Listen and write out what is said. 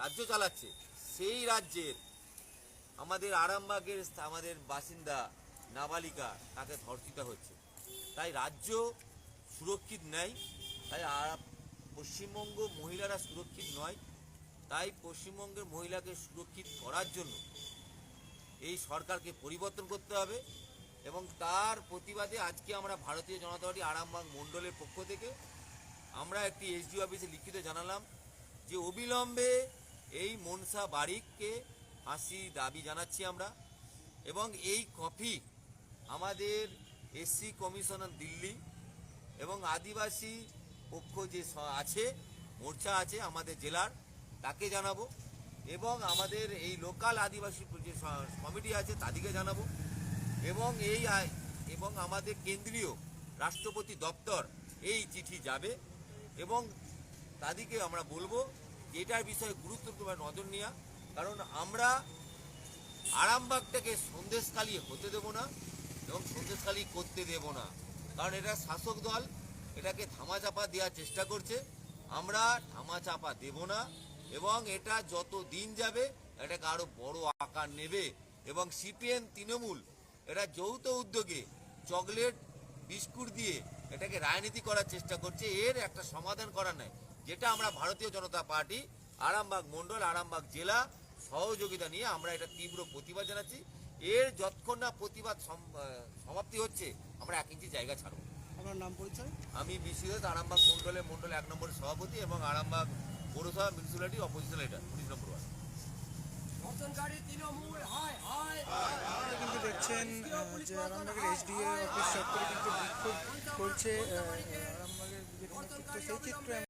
রাজ্য চালাচ্ছে, সেই রাজ্যের আমাদের আরামবাগের আমাদের বাসিন্দা নাবালিকা তাকে ধর্ষিত হচ্ছে। তাই রাজ্য সুরক্ষিত নেই, তাই পশ্চিমবঙ্গ মহিলারা সুরক্ষিত নয়, তাই পশ্চিমবঙ্গের মহিলাকে সুরক্ষিত করার জন্য এই সরকারকে পরিবর্তন করতে হবে এবং তার প্রতিবাদে আজকে আমরা ভারতীয় জনতা পার্টি আরামবাগ মণ্ডলের পক্ষ থেকে আমরা একটি এসডি অফিসে লিখিত জানালাম যে অবিলম্বে এই মনসা বারিককে ফাঁসি দাবি জানাচ্ছি আমরা। এবং এই কপি আমাদের এসসি কমিশনার দিল্লি এবং আদিবাসী পক্ষ যে আছে, মোর্চা আছে আমাদের জেলার, তাকে জানাব। এবং আমাদের এই লোকাল আদিবাসী যে কমিটি আছে তাদেরকে জানাব। এবং এই এবং আমাদের কেন্দ্রীয় রাষ্ট্রপতি দপ্তর এই চিঠি যাবে। এবং তাদেরকে আমরা বলব এটার বিষয়ে গুরুত্বপূর্ণ নজর নেওয়া কারণ আমরা আরামবাগটাকে সন্দেশখালী হতে দেব না এবং সন্দেশখালী করতে দেব না। কারণ এটা শাসক দল, এটাকে ধামাচাপা দেওয়ার চেষ্টা করছে। আমরা ধামাচাপা দেব না এবং এটা যত দিন যাবে, এটাকে আরও বড় আকার নেবে এবং সিপিএম তৃণমূল এটা যৌথ উদ্যোগে চকলেট, বিস্কুট দিয়ে এটাকে রাজনীতি করার চেষ্টা করছে। এর একটা সমাধান করার নাই। যেটা আমরা ভারতীয় জনতা পার্টি আরামবাগ মণ্ডল আরামবাগ জেলা সহযোগিতা নিয়ে আমরা এটা তীব্র প্রতিবাদ জানাচ্ছি। এর যতক্ষণ না প্রতিবাদ সম- সমাপ্তি হচ্ছে আমরা এক ইঞ্চি জায়গা ছাড়ব। আপনার নাম পরিচয়? আমি বিশেষ আরামবাগ মণ্ডলের মণ্ডল এক নম্বরের সভাপতি এবং আরামবাগ পৌরসভা মিউনিসিপ্যালিটি অপোজিশন লিডার উনিশ নম্বর ওয়ার্ড। কিন্তু দেখছেন যে আরামবাগের এসডিএ অফিস চত্বরে কিন্তু বিক্ষোভ করছে আরামবাগের সেই চিত্র